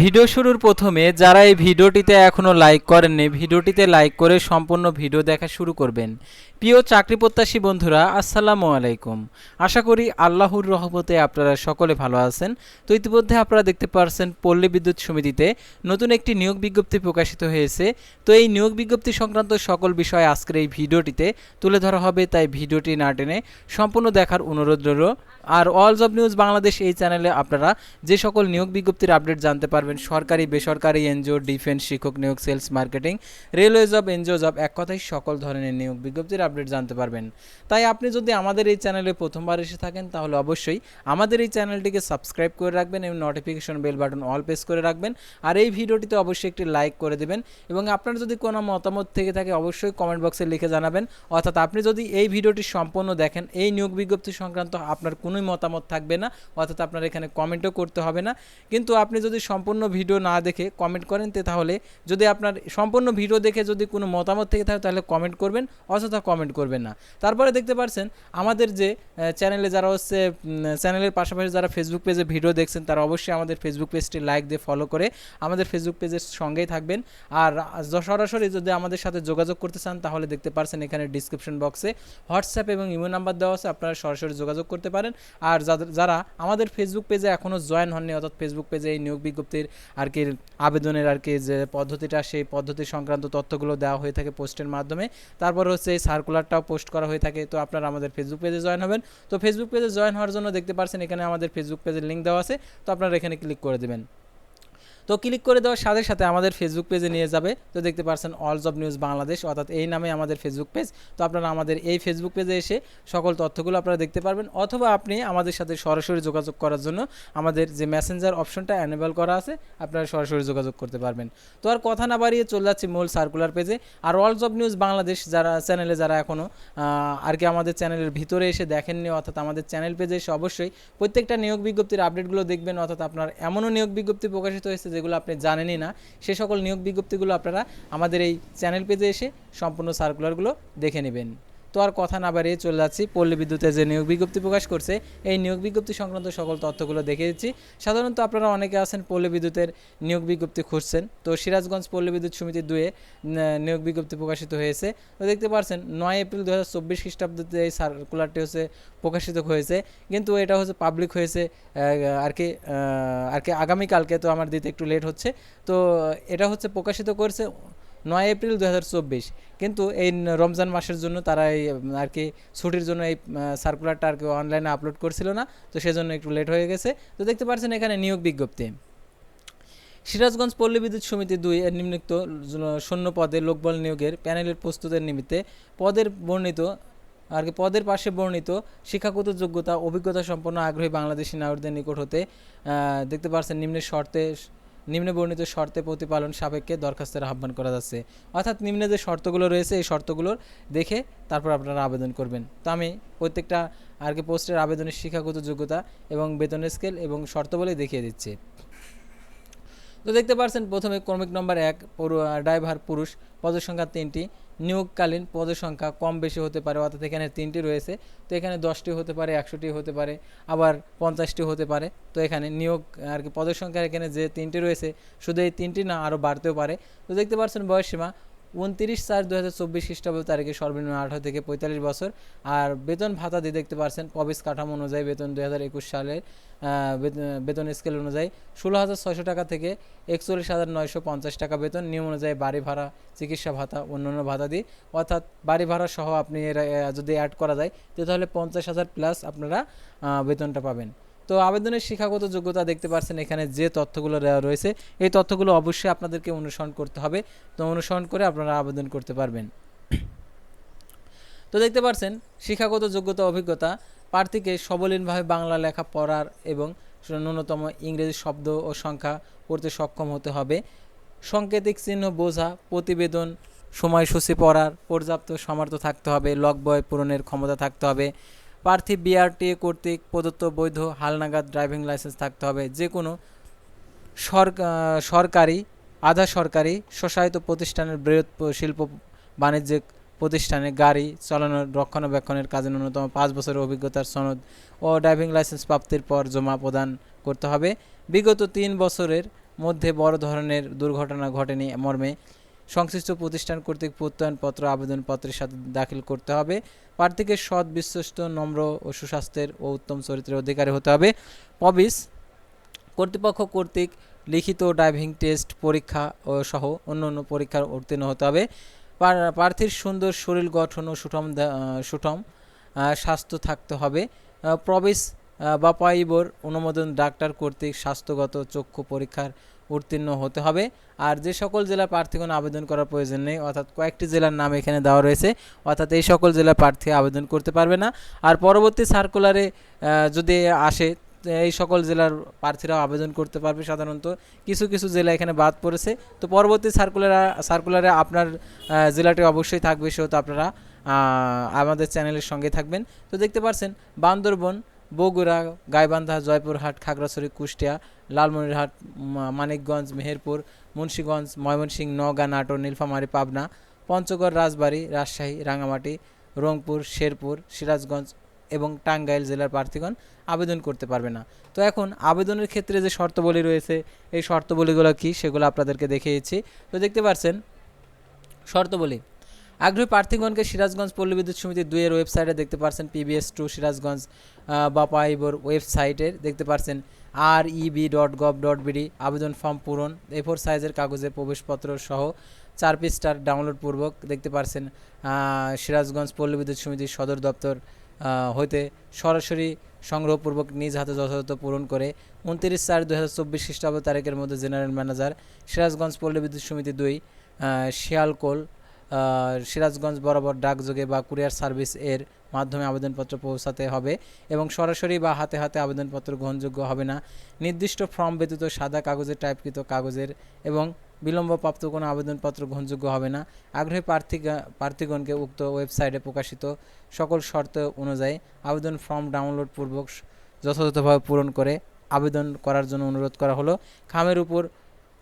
Video শুরুর প্রথমে যারা এই ভিডিওটিতে এখনও লাইক করেননি, ভিডিওটিতে লাইক করে সম্পূর্ণ ভিডিও দেখা শুরু করবেন। প্রিয় চাকরি প্রত্যাশী বন্ধুরা, আসসালামু আলাইকুম। আশা করি আল্লাহর রহমতে আপনারা সকলে ভালো আছেন। তো ইতিমধ্যে আপনারা দেখতে পারছেন পল্লী বিদ্যুৎ সমিতিতে নতুন একটি নিয়োগ বিজ্ঞপ্তি প্রকাশিত হয়েছে। তো এই নিয়োগ বিজ্ঞপ্তি সংক্রান্ত সকল বিষয় আজকের এই ভিডিওটিতে তুলে ধরা হবে, তাই ভিডিওটি না টেনে সম্পূর্ণ দেখার অনুরোধ রইল। আর অল জব নিউজ বাংলাদেশ এই চ্যানেলে আপনারা যে সকল নিয়োগ বিজ্ঞপ্তির আপডেট জানতে পারবেন সরকারি, বেসরকারি এনজিও, ডিফেন্স, শিক্ষক নিয়োগ, sales marketing railway job NGO job এক কথায় সকল ধরনের নিয়োগ বিজ্ঞপ্তির আপডেট জানতে পারবেন। তাই আপনি যদি আমাদের এই চ্যানেলে প্রথমবার এসে থাকেন, তাহলে অবশ্যই আমাদের এই চ্যানেলটিকে সাবস্ক্রাইব করে রাখবেন এবং notification bell button all press করে রাখবেন। আর এই ভিডিওটিতে অবশ্যই একটি লাইক করে দেবেন এবং আপনার যদি কোনো মতামত থেকে থাকে, অবশ্যই কমেন্ট বক্সে লিখে জানাবেন। অর্থাৎ আপনি যদি এই ভিডিওটি সম্পূর্ণ দেখেন, এই নিয়োগ বিজ্ঞপ্তি সংক্রান্ত আপনার কোনোই মতামত থাকবে না। অর্থাৎ আপনার এখানে কমেন্টও করতে হবে না। কিন্তু আপনি যদি সম্পূর্ণ ভিডিও না দেখে কমেন্ট করেন, তে তাহলে যদি আপনার সম্পূর্ণ ভিডিও দেখে যদি কোনো মতামত থেকে থাকে, তাহলে কমেন্ট করবেন, অযথা কমেন্ট করবেন না। তারপরে দেখতে পাচ্ছেন আমাদের যে চ্যানেলে যারা হচ্ছে চ্যানেলের পাশাপাশি যারা ফেসবুক পেজে ভিডিও দেখছেন, তারা অবশ্যই আমাদের ফেসবুক পেজটি লাইক দিয়ে ফলো করে আমাদের ফেসবুক পেজের সঙ্গেই থাকবেন। আর সরাসরি যদি আমাদের সাথে যোগাযোগ করতে চান, তাহলে দেখতে পারছেন এখানে ডিসক্রিপশন বক্সে হোয়াটসঅ্যাপ এবং ইমো নাম্বার দেওয়া আছে, আপনারা সরাসরি যোগাযোগ করতে পারেন। আর যাদের, যারা আমাদের ফেসবুক পেজে এখনও জয়েন হননি, অর্থাৎ ফেসবুক পেজে এই নিয়োগ বিজ্ঞপ্তির আর কি আবেদনের আর কি যে পদ্ধতিটা, সেই পদ্ধতি সংক্রান্ত তথ্যগুলো দেওয়া হয়ে থাকে পোস্টের মাধ্যমে। তারপর হচ্ছে এই সার্কুলারটাও পোস্ট করা হয়ে থাকে। তো আপনারা আমাদের ফেসবুক পেজে জয়েন হবেন। তো ফেসবুক পেজে জয়েন হওয়ার জন্য দেখতে পারছেন এখানে আমাদের ফেসবুক পেজের লিঙ্ক দেওয়া আছে। তো আপনারা এখানে ক্লিক করে দেবেন। তো ক্লিক করে দেওয়ার সাথে সাথে আমাদের ফেসবুক পেজে নিয়ে যাবে। তো দেখতে পাচ্ছেন অল জব নিউজ বাংলাদেশ অর্থাৎ এই নামে আমাদের ফেসবুক পেজ তো আপনারা আমাদের এই ফেসবুক পেজে এসে সকল তথ্যগুলো আপনারা দেখতে পারবেন। অথবা আপনি আমাদের সাথে সরাসরি যোগাযোগ করার জন্য আমাদের যে মেসেঞ্জার অপশনটা অ্যানেবল করা আছে, আপনারা সরাসরি যোগাযোগ করতে পারবেন। তো আর কথা না বাড়িয়ে চলে যাচ্ছি মূল সার্কুলার পেজে আর অল জব নিউজ বাংলাদেশ যারা চ্যানেলে যারা এখনও আর কি আমাদের চ্যানেলের ভিতরে এসে দেখেননি, অর্থাৎ আমাদের চ্যানেল পেজে এসে অবশ্যই প্রত্যেকটা নিয়োগ বিজ্ঞপ্তির আপডেটগুলো দেখবেন। অর্থাৎ আপনার এমনও নিয়োগ বিজ্ঞপ্তি প্রকাশিত হয়েছে যেগুলো আপনি জানেনই না, সে সকল নিয়োগ বিজ্ঞপ্তিগুলো আপনারা আমাদের এই চ্যানেল পেজে এসে সম্পূর্ণ সার্কুলারগুলো দেখে নেবেন। তো আর কথা না বাড়িয়ে চলে যাচ্ছি পল্লী বিদ্যুতে যে নিয়োগ বিজ্ঞপ্তি প্রকাশ করছে, এই নিয়োগ বিজ্ঞপ্তি সংক্রান্ত সকল তথ্যগুলো দেখে দিচ্ছি। সাধারণত আপনারা অনেকে আছেন পল্লী বিদ্যুতের নিয়োগ বিজ্ঞপ্তি খুঁজছেন। তো সিরাজগঞ্জ পল্লী বিদ্যুৎ সমিতি দুয়ে নিয়োগ বিজ্ঞপ্তি প্রকাশিত হয়েছে। তো দেখতে পাচ্ছেন নয় এপ্রিল দু হাজার চব্বিশ এই সার্কুলারটি হচ্ছে প্রকাশিত হয়েছে। কিন্তু এটা হচ্ছে পাবলিক হয়েছে আর কি আর কি আগামীকালকে, তো আমার দিতে একটু লেট হচ্ছে। তো এটা হচ্ছে প্রকাশিত করছে নয় এপ্রিল দু হাজার চব্বিশ। কিন্তু এই রমজান মাসের জন্য তারা এই আর কি ছুটির জন্য এই সার্কুলারটা আর কি অনলাইনে আপলোড করছিল না। তো সেজন্য একটু লেট হয়ে গেছে। তো দেখতে পাচ্ছেন এখানে নিয়োগ বিজ্ঞপ্তি। সিরাজগঞ্জ পল্লী বিদ্যুৎ সমিতি দুই এর নিম্নোক্ত শূন্য পদে লোকবল নিয়োগের প্যানেলের প্রস্তুতের নিমিত্তে পদের বর্ণিত, আর কি পদের পাশে বর্ণিত শিক্ষাগত যোগ্যতা, অভিজ্ঞতা সম্পন্ন আগ্রহী বাংলাদেশি নাগরিকদের নিকট হতে দেখতে পাচ্ছেন নিম্নের শর্তে নিম্নে বর্ণিত শর্তে প্রতিপালন সাপেক্ষে দরখাস্তের আহ্বান করা যাচ্ছে। অর্থাৎ নিম্নে যে শর্তগুলো রয়েছে, এই শর্তগুলোর দেখে তারপর আপনারা আবেদন করবেন। তো আমি প্রত্যেকটা আর কি পোস্টের আবেদনের শিক্ষাগত যোগ্যতা এবং বেতনের স্কেল এবং শর্ত শর্তাবলী দেখিয়ে দিচ্ছি। তো দেখতে পাচ্ছেন প্রথমে ক্রমিক নম্বর এক ড্রাইভার পুরুষ, পদের সংখ্যা তিনটি। নিয়োগকালীন পদের সংখ্যা কম বেশি হতে পারে, অর্থাৎ এখানে তিনটি রয়েছে। তো এখানে দশটি হতে পারে, একশোটি হতে পারে, আবার পঞ্চাশটি হতে পারে। তো এখানে নিয়োগ আর কি পদের সংখ্যা এখানে যে তিনটি রয়েছে, শুধু এই তিনটি না, আরও বাড়তেও পারে। তো দেখতে পাচ্ছেন বয়সসীমা উনতিরিশ চার দু হাজার চব্বিশ খ্রিস্টাব্দ তারিখে সর্বনিম্ন আঠারো থেকে পঁয়তাল্লিশ বছর। আর বেতন ভাতা দিয়ে দেখতে পাচ্ছেন প্রবেশ কাঠামো অনুযায়ী বেতন দু হাজার একুশ সালের বেতন স্কেল অনুযায়ী ষোলো হাজার ছয়শো টাকা থেকে একচল্লিশ হাজার নয়শো পঞ্চাশ টাকা বেতন। নিয়ম অনুযায়ী বাড়ি ভাড়া, চিকিৎসা ভাতা, অন্যান্য ভাতা দিয়ে। অর্থাৎ বাড়ি ভাড়া সহ আপনি যদি অ্যাড করা যায়, তো তাহলে পঞ্চাশ হাজার প্লাস আপনারা বেতনটা পাবেন। তো আবেদনের শিক্ষাগত যোগ্যতা দেখতে পাচ্ছেন এখানে যে তথ্যগুলো দেওয়া রয়েছে, এই তথ্যগুলো অবশ্যই আপনাদেরকে অনুসরণ করতে হবে। তো অনুসরণ করে আপনারা আবেদন করতে পারবেন। তো দেখতে পাচ্ছেন শিক্ষাগত যোগ্যতা, অভিজ্ঞতা প্রার্থীকে সবলীনভাবে বাংলা লেখা পড়ার এবং ন্যূনতম ইংরেজি শব্দ ও সংখ্যা পড়তে সক্ষম হতে হবে। সাংকেতিক চিহ্ন বোঝা, প্রতিবেদন, সময়সূচি পড়ার পর্যাপ্ত সামর্থ্য থাকতে হবে লক বয় পূরণের ক্ষমতা থাকতে হবে। প্রার্থী বিআরটিএ কর্তৃক প্রদত্ত বৈধ হালনাগাদ ড্রাইভিং লাইসেন্স থাকতে হবে। যে কোনো সরকারি, আধা সরকারি স্বশায়িত প্রতিষ্ঠানের বৃহৎ শিল্প বাণিজ্যিক প্রতিষ্ঠানে গাড়ি চালানোর রক্ষণাবেক্ষণের কাজে ন্যূনতম পাঁচ বছরের অভিজ্ঞতার সনদ ও ড্রাইভিং লাইসেন্স প্রাপ্তির পর জমা প্রদান করতে হবে। বিগত তিন বছরের মধ্যে বড় ধরনের দুর্ঘটনা ঘটেনি মর্মে। সংশ্লিষ্ট প্রতিষ্ঠান কর্তৃক প্রত্যয়নপত্র, আবেদনপত্রের সাথে দাখিল করতে হবে। প্রার্থীকে সৎ, বিশ্বস্ত, নম্র ও সুস্বাস্থ্যের ও উত্তম চরিত্রের অধিকারী হতে হবে। পবিস কর্তৃপক্ষ কর্তৃক লিখিত ড্রাইভিং টেস্ট, পরীক্ষা ও সহ অন্য অন্য পরীক্ষার উত্তীর্ণ হতে হবে। প্রার্থীর সুন্দর শরীর গঠন ও সুঠম সুঠম স্বাস্থ্য থাকতে হবে। প্রবেশ বা পাইবর অনুমোদন ডাক্তার কর্তৃক স্বাস্থ্যগত চক্ষু পরীক্ষার উত্তীর্ণ হতে হবে। আর যে সকল জেলার প্রার্থীগণ আবেদন করার প্রয়োজন নেই, অর্থাৎ কয়েকটি জেলার নাম এখানে দেওয়া রয়েছে, অর্থাৎ এই সকল জেলার প্রার্থী আবেদন করতে পারবে না। আর পরবর্তী সার্কুলারে যদি আসে, এই সকল জেলার প্রার্থীরাও আবেদন করতে পারবে সাধারণত। কিছু কিছু জেলা এখানে বাদ পড়েছে। তো পরবর্তী সার্কুলার সার্কুলারে আপনার জেলাটি অবশ্যই থাকবে, সেহেতু আপনারা আমাদের চ্যানেলের সঙ্গে থাকবেন। তো দেখতে পাচ্ছেন বান্দরবন, বগুড়া, গাইবান্ধা, জয়পুরহাট, খাগড়াছড়ি, কুষ্টিয়া লালমনিরহাট মানিকগঞ্জ, মেহেরপুর, মুন্সীগঞ্জ, ময়মনসিংহ, নওগাঁ, নাটোর, নীলফামারী, পাবনা, পঞ্চগড়, রাজবাড়ী, রাজশাহী রাঙামাটি রংপুর, শেরপুর, সিরাজগঞ্জ এবং টাঙ্গাইল জেলার প্রার্থীগণ আবেদন করতে পারবে না। তো এখন আবেদনের ক্ষেত্রে যে শর্তাবলী রয়েছে, এই শর্তাবলীগুলো কী? সেগুলো আপনাদেরকে দেখিয়েছি। তো দেখতে পাচ্ছেন, শর্তাবলী আগ্রহী প্রার্থীগণকে সিরাজগঞ্জ পল্লী বিদ্যুৎ সমিতি দুইয়ের ওয়েবসাইটে দেখতে পারছেন পিবিএস টু সিরাজগঞ্জ বা পাইবর ওয়েবসাইটের দেখতে পারছেন আর EB dot gov dot BD আবেদন ফর্ম পূরণ এ ফোর সাইজের কাগজে প্রবেশপত্র সহ চার পৃষ্ঠার ডাউনলোড পূর্বক দেখতে পারছেন সিরাজগঞ্জ পল্লী বিদ্যুৎ সমিতির সদর দপ্তর হইতে সরাসরি সংগ্রহপূর্বক নিজ হাতে যথাযথ পূরণ করে উনত্রিশ চার দু হাজার চব্বিশ খ্রিস্টাব্দ তারিখের মধ্যে জেনারেল ম্যানেজার সিরাজগঞ্জ পল্লী বিদ্যুৎ সমিতি দুই শিয়ালকোল সিরাজগঞ্জ বরাবর ডাকযোগে বা কুরিয়ার সার্ভিস এর মাধ্যমে আবেদনপত্র পৌঁছাতে হবে এবং সরাসরি বা হাতে হাতে আবেদনপত্র গ্রহণযোগ্য হবে না। নির্দিষ্ট ফর্ম ব্যতীত সাদা কাগজে টাইপকৃত কাগজের এবং বিলম্বপ্রাপ্ত কোনো আবেদনপত্র গ্রহণযোগ্য হবে না। আগ্রহী প্রার্থী প্রার্থীগণকে উক্ত ওয়েবসাইটে প্রকাশিত সকল শর্ত অনুযায়ী আবেদন ফর্ম ডাউনলোড পূর্বক যথাযথভাবে পূরণ করে আবেদন করার জন্য অনুরোধ করা হলো। খামের উপর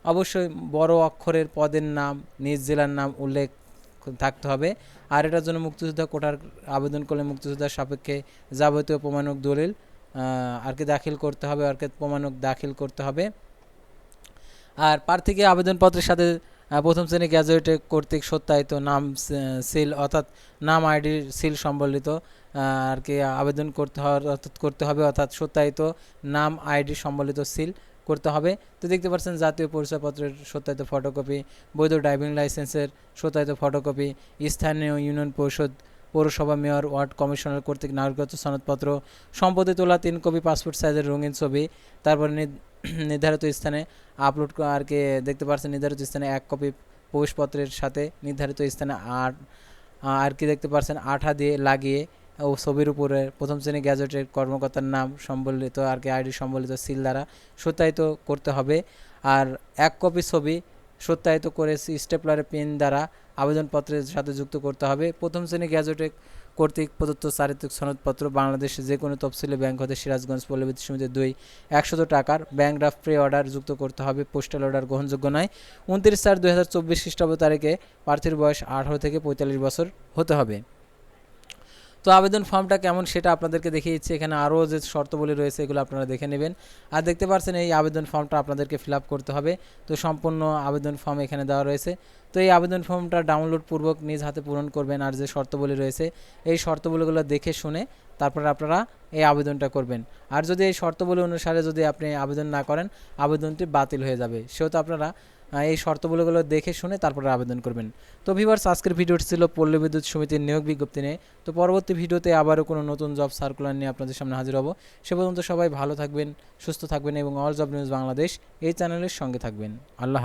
অবশ্যই বড় অক্ষরের পদের নাম, নিজ জেলার নাম উল্লেখ থাকতে হবে। আর এটার জন্য মুক্তিযোদ্ধা কোটার আবেদন করলে মুক্তিযোদ্ধার সাপেক্ষে যাবতীয় প্রমাণক দলিল আর কি দাখিল করতে হবে, আর কি প্রমাণক দাখিল করতে হবে। আর প্রার্থীকে আবেদনপত্রের সাথে প্রথম শ্রেণি গ্র্যাজুয়েটে কর্তৃক সত্যায়িত নাম সিল অর্থাৎ নাম আইডির সিল সম্বলিত আর কি আবেদন করতে হবে অর্থাৎ করতে হবে, অর্থাৎ সত্যায়িত নাম আইডি সম্বলিত সিল। করতে হবে। তো দেখতে পাচ্ছেন জাতীয় পরিচয়পত্রের সত্যায়িত ফটোকপি বৈধ ড্রাইভিং লাইসেন্সের সত্যায়িত ফটোকপি স্থানীয় ইউনিয়ন পরিষদ, পৌরসভা মেয়র, ওয়ার্ড কমিশনার কর্তৃক নাগরিকত্ব সনদপত্র সম্পদে তোলা, তিন কপি পাসপোর্ট সাইজের রঙিন ছবি, তারপরে নির- নির্ধারিত স্থানে আপলোড আর কি দেখতে পাচ্ছেন নির্ধারিত স্থানে এক কপি প্রবেশপত্রের সাথে নির্ধারিত স্থানে আট আর কি দেখতে পাচ্ছেন আঠা দিয়ে লাগিয়ে ও ছবির উপরে প্রথম শ্রেণি গ্যাজেটের কর্মকর্তার নাম সম্বলিত আর কি আইডি সম্বলিত সিল দ্বারা সত্যায়িত করতে হবে। আর এক কপি ছবি সত্যায়িত করে স্টেপলারের পেন দ্বারা আবেদনপত্রের সাথে যুক্ত করতে হবে। প্রথম শ্রেণি গ্যাজেটে কর্তৃক প্রদত্ত চারিত্রিক সনদপত্র বাংলাদেশে যে কোনো তফসিলি ব্যাংক হতে সিরাজগঞ্জ পল্লীবিদ্যুৎ সমিতি দুই একশত টাকার ব্যাংক ড্রাফট প্রি অর্ডার যুক্ত করতে হবে। পোস্টাল অর্ডার গ্রহণযোগ্য নয়। উনত্রিশ চার দুই হাজার চব্বিশ খ্রিস্টাব্দ তারিখে প্রার্থীর বয়স আঠারো থেকে পঁয়তাল্লিশ বছর হতে হবে। তো আবেদন ফর্মটা কেমন সেটা আপনাদেরকে দেখিয়ে দিচ্ছি। এখানে আরও যে শর্তবলী রয়েছে এগুলো আপনারা দেখে নেবেন। আর দেখতে পাচ্ছেন এই আবেদন ফর্মটা আপনাদেরকে ফিল করতে হবে। তো সম্পূর্ণ আবেদন ফর্ম এখানে দেওয়া রয়েছে। তো এই আবেদন ফর্মটা ডাউনলোড পূর্বক নিজ হাতে পূরণ করবেন আর যে শর্তবলী রয়েছে, এই শর্তবলীগুলো দেখে শুনে তারপরে আপনারা এই আবেদনটা করবেন। আর যদি এই শর্তবলী অনুসারে যদি আপনি আবেদন না করেন, আবেদনটি বাতিল হয়ে যাবে। সেহেতু আপনারা এই শর্তগুলোগুলো দেখে শুনে তারপরে আবেদন করবেন। তো ভিভার্স আজকের ভিডিওটি ছিল পল্লী বিদ্যুৎ সমিতির নিয়োগ বিজ্ঞপ্তি নিয়ে। তো পরবর্তী ভিডিওতে আবারও কোনো নতুন জব সার্কুলার নিয়ে আপনাদের সামনে হাজির হব। সে পর্যন্ত সবাই ভালো থাকবেন, সুস্থ থাকবেন এবং অল জব নিউজ বাংলাদেশ এই চ্যানেলের সঙ্গে থাকবেন। আল্লাহ